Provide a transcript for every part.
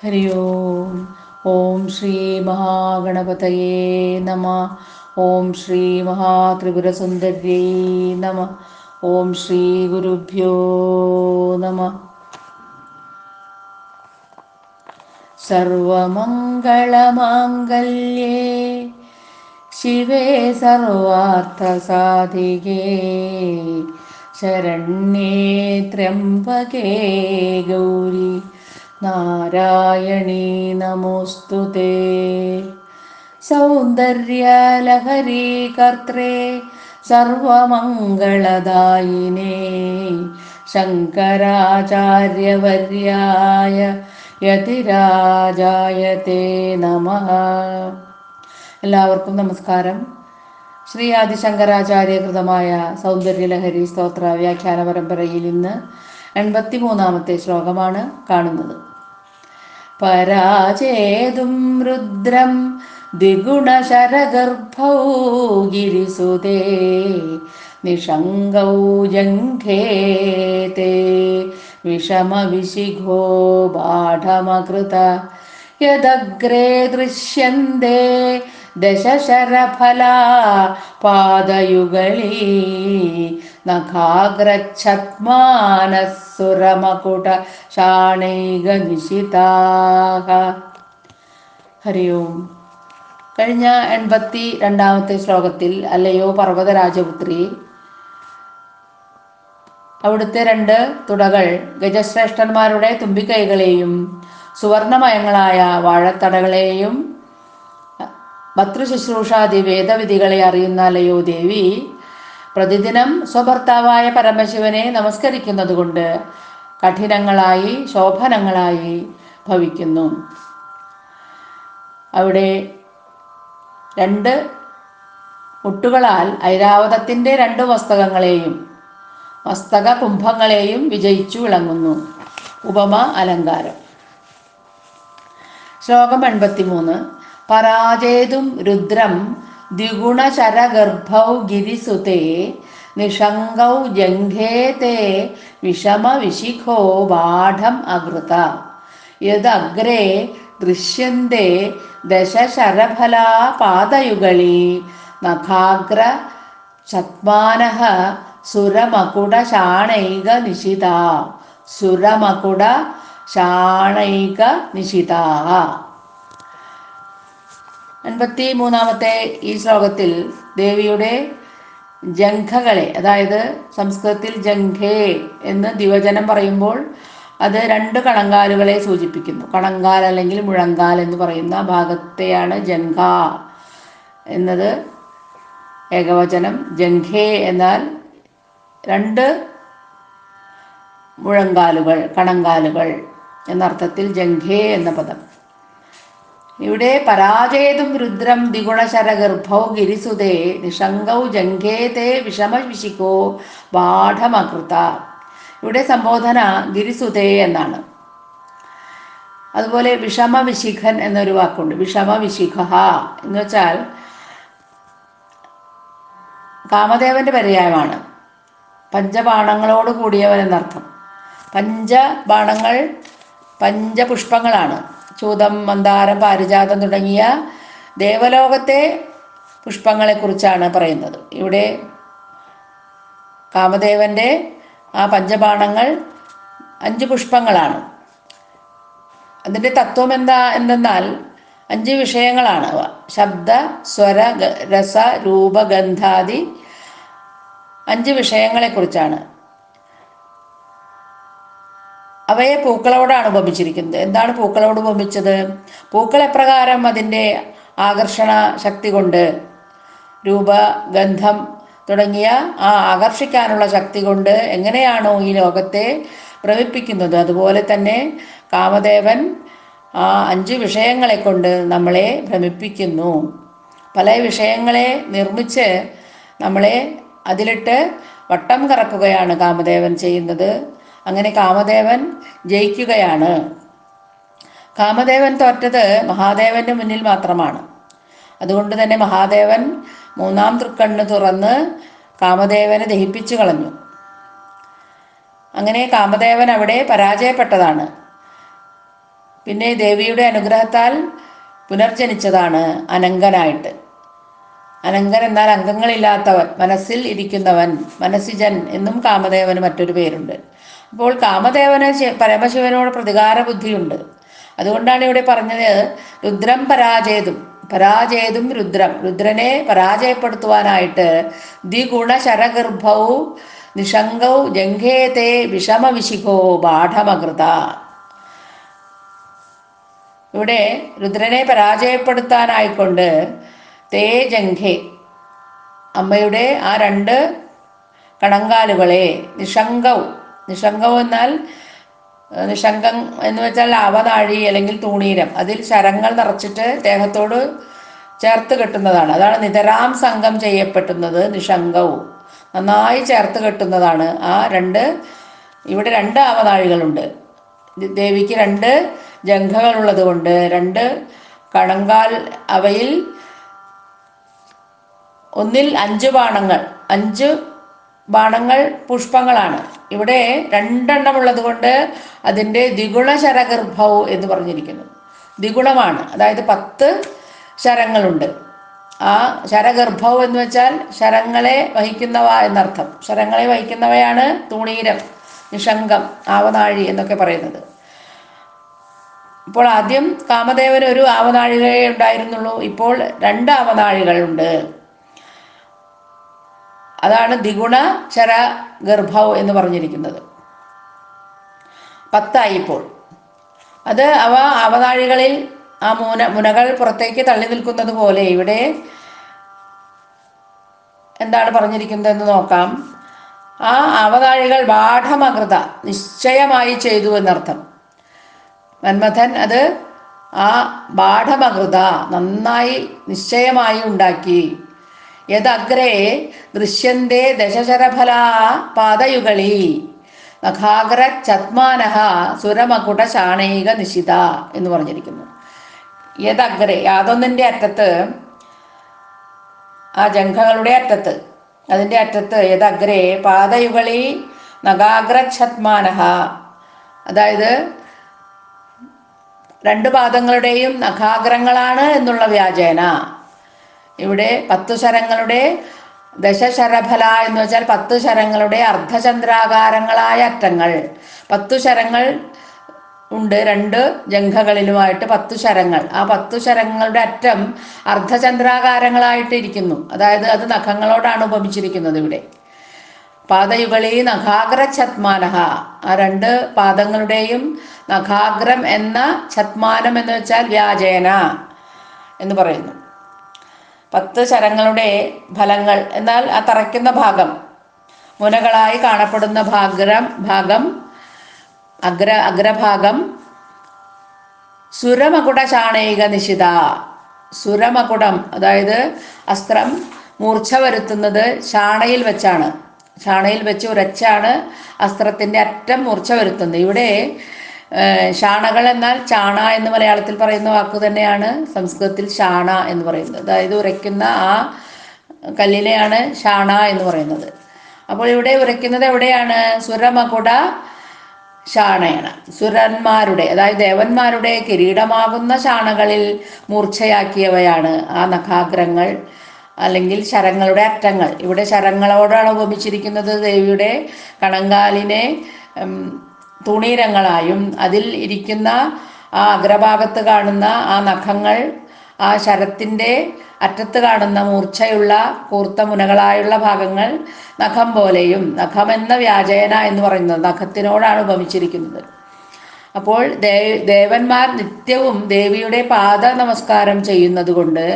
ഹരി ഓം ഓം ശ്രീ മഹാഗണപതയേ നമ ഓം ശ്രീ മഹാത്രിപുരസുന്ദര്യേ നമ ഓം ശ്രീ ഗുരുഭ്യോ നമ സർവമംഗളമാംഗല്യേ ശിവേ സർവാർത്ഥസാധികേ ശരണ്യേ ത്രയംബകേ ഗൗരി നാരായണീ നമോസ്തു തേ. സൗന്ദര്യലഹരീ കർത്രേ സർവമംഗളദായിനേ. ശങ്കരാചാര്യവര്യായ യതിരാജായ തേ നമ. എല്ലാവർക്കും നമസ്കാരം. ശ്രീ ആദിശങ്കരാചാര്യകൃതമായ സൗന്ദര്യലഹരി സ്തോത്ര വ്യാഖ്യാന പരമ്പരയിൽ ഇന്ന് എൺപത്തി മൂന്നാമത്തെ ശ്ലോകമാണ് കാണുന്നത്. पराचेदुं रुद्रं द्विगुणशरगर्भौ गिरिसुते निषङ्गौ जङ्घे ते विषमविशिखो बाढमकृत यदग्रे दृश्यन्ते दशशरफला पादयुगली പാദയുഗളീ നഖാഗ്രച്ഛത്മാനസുരമകുട ശാണൈകനിശിതാഹ ഹരി ഓം കഴിഞ്ഞ എൺപത്തി രണ്ടാമത്തെ ശ്ലോകത്തിൽ അല്ലയോ പർവതരാജപുത്രി അവിടുത്തെ രണ്ട് തുടകൾ ഗജശ്രേഷ്ഠന്മാരുടെ തുമ്പിക്കൈകളെയും സുവർണമയങ്ങളായ വാഴത്തടകളെയും ഭർത്തൃശുശ്രൂഷാദി വേദവിധികളെ അറിയുന്ന അല്ലയോ ദേവി പ്രതിദിനം സ്വഭർത്താവായ പരമശിവനെ നമസ്കരിക്കുന്നതുകൊണ്ട് കഠിനങ്ങളായി ശോഭനങ്ങളായി ഭവിക്കുന്നു. അവിടെ രണ്ട് മുട്ടുകളാൽ ഐരാവതത്തിന്റെ രണ്ട് വസ്തകങ്ങളെയും മസ്തക കുംഭങ്ങളെയും വിജയിച്ചു വിളങ്ങുന്നു. ഉപമ അലങ്കാരം. ശ്ലോകം എൺപത്തിമൂന്ന്. പരാജേതും രുദ്രം ദ്വിഗുണശരഗർഭൗ ഗിരിസുതേ നിഷങ്കൗ ജംഘേ തേ വിഷമവിശിഖോ ബാഠം അകൃത. യദഗ്രേ ദൃശ്യന്തേ ദശശരഫലാ പാദയുഗളി നഖാഗ്ര ചത്മാനഃ സുരമകുട ശാണൈക നിശിത സുരമകുട ശാണൈക നിശിതാ അൻപത്തി മൂന്നാമത്തെ ഈ ശ്ലോകത്തിൽ ദേവിയുടെ ജംഘകളെ അതായത് സംസ്കൃതത്തിൽ ജംഘേ എന്ന് ദിവചനം പറയുമ്പോൾ അത് രണ്ട് കണങ്കാലുകളെ സൂചിപ്പിക്കുന്നു. കണങ്കാൽ അല്ലെങ്കിൽ മുഴങ്കാൽ എന്ന് പറയുന്ന ഭാഗത്തെയാണ് ജംഘ എന്നത്. ഏകവചനം ജംഘേ എന്നാൽ രണ്ട് മുഴങ്കാലുകൾ കണങ്കാലുകൾ എന്നർത്ഥത്തിൽ ജംഘേ എന്ന പദം. ഇവിടെ പരാജയതും രുദ്രം ദ്വിഗുണശരഗർഭൗ ഗിരിസുതേ നിഷങ്കൗ ജംഘേതേ വിഷമവിശിക്കോ ബാഠമകൃത ഇവിടെ സംബോധന ഗിരിസുതേ എന്നാണ്. അതുപോലെ വിഷമവിശിഖൻ എന്നൊരു വാക്കുണ്ട്. വിഷമവിശിഖ എന്ന് വെച്ചാൽ കാമദേവന്റെ പര്യായമാണ്. പഞ്ചബാണങ്ങളോട് കൂടിയവൻ എന്നർത്ഥം. പഞ്ചബാണങ്ങൾ പഞ്ചപുഷ്പങ്ങളാണ്. ചൂതം മന്ദാരം പാരിജാതം തുടങ്ങിയ ദേവലോകത്തെ പുഷ്പങ്ങളെക്കുറിച്ചാണ് പറയുന്നത്. ഇവിടെ കാമദേവന്റെ ആ പഞ്ചബാണങ്ങൾ അഞ്ച് പുഷ്പങ്ങളാണ്. അതിന്റെ തത്വം എന്താ എന്തെന്നാൽ അഞ്ച് വിഷയങ്ങളാണ് ശബ്ദ സ്വര രസ രൂപ ഗന്ധാദി അഞ്ച് വിഷയങ്ങളെക്കുറിച്ചാണ്. അവയെ പൂക്കളോടാണ് ഉപമിച്ചിരിക്കുന്നത് എന്താണ് പൂക്കളോട് ഉപമിച്ചത്? പൂക്കൾ എപ്രകാരം അതിന്റെ ആകർഷണ ശക്തി കൊണ്ട് രൂപ ഗന്ധം തുടങ്ങിയ ആ ആകർഷിക്കാനുള്ള ശക്തി കൊണ്ട് എങ്ങനെയാണോ ഈ ലോകത്തെ ഭ്രമിപ്പിക്കുന്നത്. അതുപോലെ തന്നെ കാമദേവൻ ആ അഞ്ച് വിഷയങ്ങളെ കൊണ്ട് നമ്മളെ ഭ്രമിപ്പിക്കുന്നു. പല വിഷയങ്ങളെ നിർമ്മിച്ച് നമ്മളെ അതിലിട്ട് വട്ടം കറക്കുകയാണ് കാമദേവൻ ചെയ്യുന്നത്. അങ്ങനെ കാമദേവൻ ജയിക്കുകയാണ്. കാമദേവൻ തോറ്റത് മഹാദേവന്റെ മുന്നിൽ മാത്രമാണ്. അതുകൊണ്ട് തന്നെ മഹാദേവൻ മൂന്നാം തൃക്കണ്ണ് തുറന്ന് കാമദേവനെ ദഹിപ്പിച്ചു കളഞ്ഞു. അങ്ങനെ കാമദേവൻ അവിടെ പരാജയപ്പെട്ടതാണ്. പിന്നെ ദേവിയുടെ അനുഗ്രഹത്താൽ പുനർജനിച്ചതാണ് അനങ്കനായിട്ട്. അനങ്കൻ എന്നാൽ അംഗങ്ങളില്ലാത്തവൻ മനസ്സിൽ ഇരിക്കുന്നവൻ മനസ്സിജൻ എന്നും കാമദേവന് മറ്റൊരു പേരുണ്ട്. അപ്പോൾ കാമദേവന് പരമശിവനോട് പ്രതികാര ബുദ്ധിയുണ്ട് അതുകൊണ്ടാണ് ഇവിടെ പറഞ്ഞത് രുദ്രം പരാജയതും പരാജയതും രുദ്രം. രുദ്രനെ പരാജയപ്പെടുത്തുവാനായിട്ട് ദ്വിഗുണശരഗർഭൗ നിഷങ്കൗ ജംഘേതേ വിഷമവിശിഖോ ബാഠമകൃത. ഇവിടെ രുദ്രനെ പരാജയപ്പെടുത്താനായിക്കൊണ്ട് തേ ജംഘേ അമ്മയുടെ ആ രണ്ട് കണങ്കാലുകളെ നിഷങ്കവും നിഷങ്കവും എന്നാൽ നിഷംഗം എന്ന് വെച്ചാൽ അവനാഴി അല്ലെങ്കിൽ തൂണീരം. അതിൽ ശരങ്ങൾ നിറച്ചിട്ട് ദേഹത്തോട് ചേർത്ത് കെട്ടുന്നതാണ്. അതാണ് നിതരാം സംഘം ചെയ്യപ്പെട്ടുന്നത് നിഷങ്കവും നന്നായി ചേർത്ത് കെട്ടുന്നതാണ്. ആ രണ്ട് ഇവിടെ രണ്ട് ആവനാഴികളുണ്ട്. ദേവിക്ക് രണ്ട് ജംഘകളുള്ളത് കൊണ്ട് രണ്ട് കണങ്കാൽ അവയിൽ ഒന്നിൽ അഞ്ച് ബാണങ്ങൾ അഞ്ച് ബാണങ്ങൾ പുഷ്പങ്ങളാണ്. ഇവിടെ രണ്ടെണ്ണം ഉള്ളത് കൊണ്ട് അതിന്റെ ദ്വിഗുണ ശരഗർഭൗ എന്ന് പറഞ്ഞിരിക്കുന്നു. ദ്വിഗുണമാണ്. അതായത് പത്ത് ശരങ്ങളുണ്ട്. ആ ശരഗർഭൗ എന്ന് വെച്ചാൽ ശരങ്ങളെ വഹിക്കുന്നവ എന്നർത്ഥം. ശരങ്ങളെ വഹിക്കുന്നവയാണ് തൂണീരം നിഷങ്കം ആവനാഴി എന്നൊക്കെ പറയുന്നത്. ഇപ്പോൾ ആദ്യം കാമദേവന് ഒരു ആവനാഴികയെ ഉണ്ടായിരുന്നുള്ളൂ. ഇപ്പോൾ രണ്ട് ആവനാഴികളുണ്ട്. അതാണ് ദ്വിഗുണ ചര ഗർഭവ് എന്ന് പറഞ്ഞിരിക്കുന്നത്. പത്തായി ഇപ്പോൾ അത് അവ അവതാഴികളിൽ ആ മുന മുനകൾ പുറത്തേക്ക് തള്ളി നിൽക്കുന്നത് പോലെ ഇവിടെ എന്താണ് പറഞ്ഞിരിക്കുന്നതെന്ന് നോക്കാം. ആ അവതാഴികൾ ബാഠമകൃത നിശ്ചയമായി ചെയ്തു എന്നർത്ഥം. മന്മഥൻ അത് ആ ബാഠമകൃത നന്നായി നിശ്ചയമായി ഉണ്ടാക്കി. യദഗ്രേ ദൃശ്യന്തേ ദശശരഫലാ പാദയുകളി നഖാഗ്ര ചത്മാനഹ സുരമകുട ശാണൈക നിശിത എന്ന് പറഞ്ഞിരിക്കുന്നു. യദഗ്രേ യാതൊന്നിന്റെ അറ്റത്ത് ആ ജംഘകളുടെ അറ്റത്ത് അതിന്റെ അറ്റത്ത് യദഗ്രേ പാദയുകളി നഖാഗ്രഛത്മാനഹ ഛത്മാനഹ അതായത് രണ്ട് പാദങ്ങളുടെയും നഖാഗ്രങ്ങളാണ് എന്നുള്ള വ്യാജേന. ഇവിടെ പത്തു ശരങ്ങളുടെ ദശശരഫല എന്ന് വെച്ചാൽ പത്ത് ശരങ്ങളുടെ അർദ്ധചന്ദ്രാകാരങ്ങളായ അറ്റങ്ങൾ. പത്തു ശരങ്ങൾ ഉണ്ട് രണ്ട് ജംഘകളിലുമായിട്ട് പത്തു ശരങ്ങൾ. ആ പത്തു ശരങ്ങളുടെ അറ്റം അർദ്ധചന്ദ്രാകാരങ്ങളായിട്ട് ഇരിക്കുന്നു. അതായത് അത് നഖങ്ങളോടാണ് ഉപമിച്ചിരിക്കുന്നത് ഇവിടെ. പാദയുഗളി നഖാഗ്ര ഛത്മാനഹ. ആ രണ്ട് പാദങ്ങളുടെയും നഖാഗ്രം എന്ന ഛത്മാനം എന്ന് വെച്ചാൽ വ്യാജേന എന്ന് പറയുന്നു. പത്ത് ശരങ്ങളുടെ ഫലങ്ങൾ. എന്നാൽ ആ തറയ്ക്കുന്ന ഭാഗം മുനകളായി കാണപ്പെടുന്ന ഭാഗ്രം ഭാഗം അഗ്ര അഗ്രഭാഗം സുരമകുട ചാണയിക നിശിത സുരമകുടം അതായത് അസ്ത്രം മൂർച്ച വരുത്തുന്നത് ചാണയിൽ വെച്ചാണ്. ചാണയിൽ വെച്ച് ഉരച്ചാണ് അസ്ത്രത്തിന്റെ അറ്റം മൂർച്ച വരുത്തുന്നത്. ഇവിടെ ശാണകൾ എന്നാൽ ചാണ എന്ന് മലയാളത്തിൽ പറയുന്ന വാക്ക് തന്നെയാണ് സംസ്കൃതത്തിൽ ഷാണ എന്ന് പറയുന്നത്. അതായത് ഉരയ്ക്കുന്ന ആ കല്ലിനെയാണ് ഷാണ എന്ന് പറയുന്നത്. അപ്പോൾ ഇവിടെ ഉരയ്ക്കുന്നത് എവിടെയാണ്? സുരമകുട ശാണയാണ്. സുരന്മാരുടെ അതായത് ദേവന്മാരുടെ കിരീടമാകുന്ന ശാണകളിൽ മൂർച്ചയാക്കിയവയാണ് ആ നഖാഗ്രങ്ങൾ അല്ലെങ്കിൽ ശരങ്ങളുടെ അറ്റങ്ങൾ. ഇവിടെ ശരങ്ങളോടാണ് ഉപമിച്ചിരിക്കുന്നത് ദേവിയുടെ കണങ്കാലിനെ തുണീരങ്ങളായും അതിൽ ഇരിക്കുന്ന ആ അഗ്രഭാഗത്ത് കാണുന്ന ആ നഖങ്ങൾ ആ ശരത്തിന്റെ അറ്റത്ത് കാണുന്ന മൂർച്ചയുള്ള കൂർത്ത മുനകളായുള്ള ഭാഗങ്ങൾ നഖം പോലെയും നഖമെന്ന വ്യാജേന എന്ന് പറയുന്നത് നഖത്തിനോടാണ് ഉപമിച്ചിരിക്കുന്നത്. അപ്പോൾ ദേവന്മാർ നിത്യവും ദേവിയുടെ പാദ നമസ്കാരം ചെയ്യുന്നത് കൊണ്ട്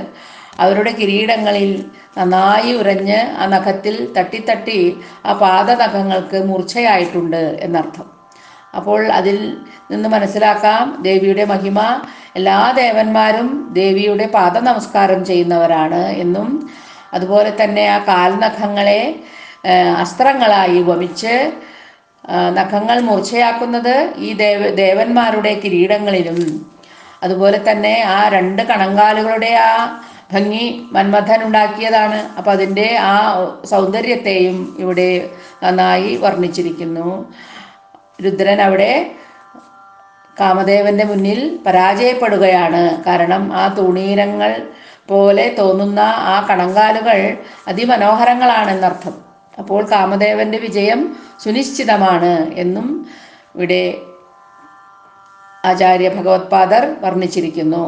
അവരുടെ കിരീടങ്ങളിൽ നന്നായി ഉരഞ്ഞ് ആ നഖത്തിൽ തട്ടിത്തട്ടി ആ പാദ നഖങ്ങൾക്ക് മൂർച്ചയായിട്ടുണ്ട് എന്നർത്ഥം. അപ്പോൾ അതിൽ നിന്ന് മനസ്സിലാക്കാം ദേവിയുടെ മഹിമ. എല്ലാ ദേവന്മാരും ദേവിയുടെ പാദ നമസ്കാരം ചെയ്യുന്നവരാണ് എന്നും അതുപോലെ തന്നെ ആ കാൽനഖങ്ങളെ അസ്ത്രങ്ങളായി വമിച്ച് നഖങ്ങൾ മൂർച്ചയാക്കുന്നത് ഈ ദേവ ദേവന്മാരുടെ കിരീടങ്ങളിലും. അതുപോലെ തന്നെ ആ രണ്ട് കണങ്കാലുകളുടെ ആ ഭംഗി മന്മഥൻ ഉണ്ടാക്കിയതാണ്. അപ്പം അതിന്റെ ആ സൗന്ദര്യത്തെയും ഇവിടെ നന്നായി വർണിച്ചിരിക്കുന്നു. രുദ്രൻ അവിടെ കാമദേവന്റെ മുന്നിൽ പരാജയപ്പെടുകയാണ്. കാരണം ആ തുണീരങ്ങൾ പോലെ തോന്നുന്ന ആ കണങ്കാലുകൾ അതിമനോഹരങ്ങളാണെന്നർത്ഥം. അപ്പോൾ കാമദേവന്റെ വിജയം സുനിശ്ചിതമാണ് എന്നും ഇവിടെ ആചാര്യ ഭഗവത്പാദർ വർണിച്ചിരിക്കുന്നു.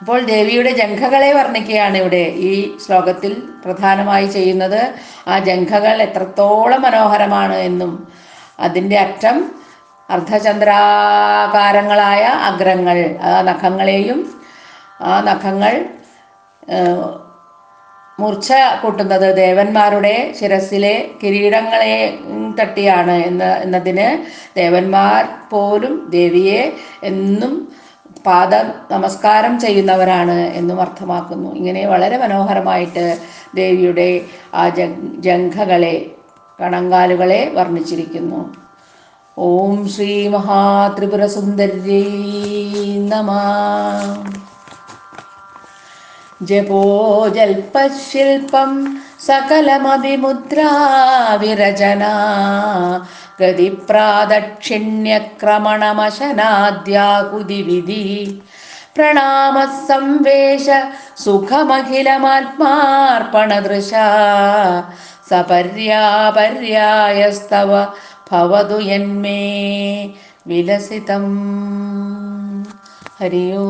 അപ്പോൾ ദേവിയുടെ ജംഘകളെ വർണിക്കുകയാണ് ഇവിടെ ഈ ശ്ലോകത്തിൽ പ്രധാനമായി ചെയ്യുന്നത്. ആ ജംഘകൾ എത്രത്തോളം മനോഹരമാണ് എന്നും അതിന്റെ അറ്റം അർദ്ധചന്ദ്രാകാരങ്ങളായ അഗ്രങ്ങൾ. ആ നഖങ്ങളെയും ആ നഖങ്ങൾ മൂർച്ച കൂട്ടുന്നത് ദേവന്മാരുടെ ശിരസിലെ കിരീടങ്ങളെ തട്ടിയാണ് എന്ന എന്നതിന് ദേവന്മാർ പോലും ദേവിയെ എന്നും പാദ നമസ്കാരം ചെയ്യുന്നവരാണ് എന്നും അർത്ഥമാക്കുന്നു. ഇങ്ങനെ വളരെ മനോഹരമായിട്ട് ദേവിയുടെ ആ ജംഘകളെ കണങ്കാലുകളെ വർണിച്ചിരിക്കുന്നു. ഓം ശ്രീ മഹാത്രിപുര നമ. ജപോ ജൽപശില്പം സകലമഭിമുദ്രാവിരചന ഗതിപ്രാദക്ഷിണ്യക്രമണമശനാദ്യാകുതിവിധി. പ്രണാമസംവേശ സുഖമഖിലമാത്മാർപ്പണദൃശ. സപര്യാപര്യായസ്തവ ഭവതു യന്മേ വിലസിതം. ഹരിയോ.